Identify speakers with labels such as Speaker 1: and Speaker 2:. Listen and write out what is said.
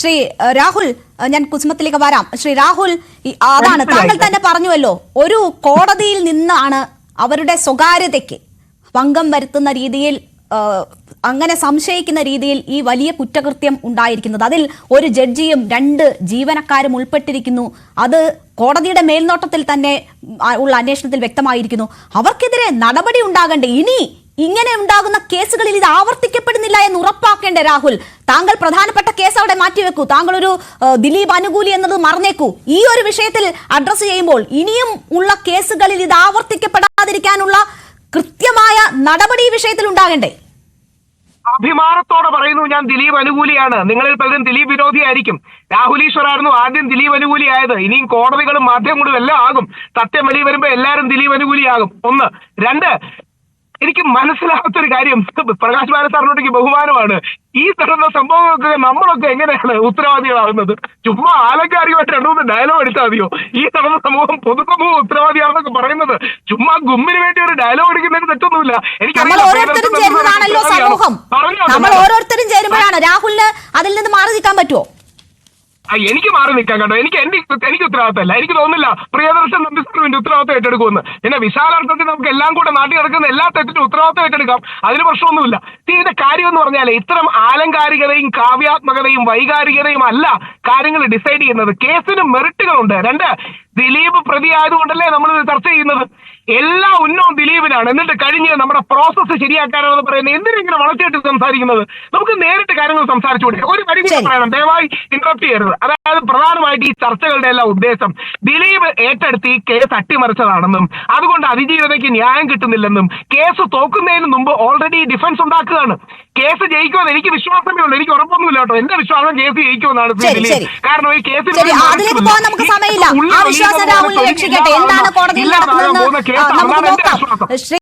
Speaker 1: ശ്രീ രാഹുൽ ഞാൻ കുസുമത്തിലേക്ക് വരാം. ശ്രീ രാഹുൽ അതാണ്. താങ്കൾ തന്നെ പറഞ്ഞുവല്ലോ ഒരു കോടതിയിൽ നിന്നാണ് അവരുടെ സ്വകാര്യതയ്ക്ക് ഭംഗം വരുത്തുന്ന രീതിയിൽ അങ്ങനെ സംശയിക്കുന്ന രീതിയിൽ ഈ വലിയ കുറ്റകൃത്യം ഉണ്ടായിരിക്കുന്നത്. അതിൽ ഒരു ജഡ്ജിയും രണ്ട് ജീവനക്കാരും ഉൾപ്പെട്ടിരിക്കുന്നു. അത് കോടതിയുടെ മേൽനോട്ടത്തിൽ തന്നെ ഉള്ള അന്വേഷണത്തിൽ വ്യക്തമായിരിക്കുന്നു. അവർക്കെതിരെ നടപടി ഉണ്ടാകണ്ടേ? ഇനി ഇങ്ങനെ ഉണ്ടാകുന്ന കേസുകളിൽ ഇത് ആവർത്തിക്കപ്പെടുന്നില്ല എന്ന് ഉറപ്പാക്കേണ്ട രാഹുൽ. താങ്കൾ പ്രധാനപ്പെട്ട കേസ് അവിടെ മാറ്റിവെക്കൂ. താങ്കൾ ഒരു ദിലീപ് അനുകൂലി എന്നത് മറന്നേക്കൂ. ഈ ഒരു വിഷയത്തിൽ അഡ്രസ് ചെയ്യുമ്പോൾ ഇനിയും ഉള്ള കേസുകളിൽ ഇത് ആവർത്തിക്കപ്പെടാതിരിക്കാനുള്ള കൃത്യമായ നടപടി ഈ വിഷയത്തിൽ ഉണ്ടാകണ്ടേ?
Speaker 2: അഭിമാനത്തോടെ പറയുന്നു ഞാൻ ദിലീപ് അനുകൂലിയാണ്. നിങ്ങളിൽ പലരും ദിലീപ് വിരോധിയായിരിക്കും. രാഹുൽ ഈശ്വറായിരുന്നു ആദ്യം ദിലീപ് അനുകൂലിയായത്. ഇനിയും കോടതികളും മാധ്യമങ്ങളും എല്ലാം ആകും. സത്യം വെളി വരുമ്പോൾ എല്ലാവരും ദിലീപ് അനുകൂലിയാകും. ഒന്ന്. രണ്ട്. എനിക്ക് മനസ്സിലാകാത്തൊരു കാര്യം പ്രകാശ് ബാല സാറിനോട് എനിക്ക് ബഹുമാനമാണ്. ഈ തരുന്ന സംഭവങ്ങൾക്ക് നമ്മളൊക്കെ എങ്ങനെയാണ് ഉത്തരവാദികളാകുന്നത്? ചുമ്മാ ആലങ്കാരികമായിട്ട് രണ്ടു മൂന്ന് ഡയലോഗ് എടുത്താൽ മതിയോ? ഈ നടന്ന സമൂഹം പൊതുസമൂഹം ഉത്തരവാദിയാണെന്നൊക്കെ പറയുന്നത് ചുമ്മാ ഗുമ്മിന് വേണ്ടി ഒരു ഡയലോഗ് എടുക്കുന്നതിന് തെറ്റൊന്നുമില്ല. എനിക്ക്
Speaker 1: നമ്മൾ ഓരോരുത്തരും ചേരുമ്പോഴാണ് രാഹുലിന് അതിൽ നിന്ന് മാറി നിൽക്കാൻ പറ്റുമോ
Speaker 2: എനിക്ക് മാറി നിൽക്കാൻ കേട്ടോ എനിക്ക് എന്റെ എനിക്ക് ഉത്തരവാദിത്തമല്ല. എനിക്ക് തോന്നുന്നില്ല പ്രിയദർശൻ നമ്പി സാറിന്റെ ഉത്തരവാദിത്തം ഏറ്റെടുക്കുമെന്ന്. പിന്നെ വിശാലാർത്ഥത്തിൽ നമുക്ക് എല്ലാം കൂടെ നാട്ടിൽ നടക്കുന്ന എല്ലാ തെറ്റിനും ഉത്തരവാദിത്തം ഏറ്റെടുക്കാം. അതിന് പ്രശ്നമൊന്നുമില്ല. ഇതിന്റെ കാര്യം എന്ന് പറഞ്ഞാൽ ഇത്തരം ആലങ്കാരികതയും കാവ്യാത്മകതയും വൈകാരികതയും അല്ല കാര്യങ്ങൾ ഡിസൈഡ് ചെയ്യുന്നത്. കേസിന് മെറിറ്റുകളുണ്ട്. രണ്ട് ദിലീപ് പ്രതി ആയതുകൊണ്ടല്ലേ നമ്മൾ ഇത് ചർച്ച ചെയ്യുന്നത്? എല്ലാ ഉന്നവും ദിലീപിനാണ്. എന്നിട്ട് കഴിഞ്ഞ് നമ്മുടെ പ്രോസസ്സ് ശരിയാക്കാനാണെന്ന് പറയുന്നത് എന്തിനെങ്കിലും വളർച്ചയായിട്ട് സംസാരിക്കുന്നത്? നമുക്ക് നേരിട്ട് കാര്യങ്ങൾ സംസാരിച്ചുകൂടെ ഒരു കാര്യം കൂടി പറയണം. ദയവായി ഇന്ററപ്റ്റ് ചെയ്യരുത്. അതായത് പ്രധാനമായിട്ട് ഈ ചർച്ചകളുടെ എല്ലാം ഉദ്ദേശം ദിലീപ് ഏറ്റെടുത്ത് ഈ കേസ് അട്ടിമറിച്ചതാണെന്നും അതുകൊണ്ട് അതിജീവിതയ്ക്ക് ന്യായം കിട്ടുന്നില്ലെന്നും കേസ് തോക്കുന്നതിന് മുമ്പ് ഓൾറെഡി ഡിഫൻസ് ഉണ്ടാക്കുകയാണ്. കേസ് ജയിക്കുമെന്ന് എനിക്ക് വിശ്വാസമേ ഉള്ളൂ. എനിക്ക് ഉറപ്പൊന്നുമില്ല കേട്ടോ. എന്റെ വിശ്വാസം കേസ് ജയിക്കുമെന്നാണ് ദിലീപ്. കാരണം ഈ കേസിൽ
Speaker 1: ശരി അതിലേക്ക് പോകാൻ നമുക്ക് സമയമില്ല ആ വിശ്വാസം രാഹുലിനെ രക്ഷിക്കട്ടെ എന്താണ് കോടതിയിൽ നടക്കുന്നതെന്ന് ആ, നമുക്ക് നോക്കാം ശ്രീ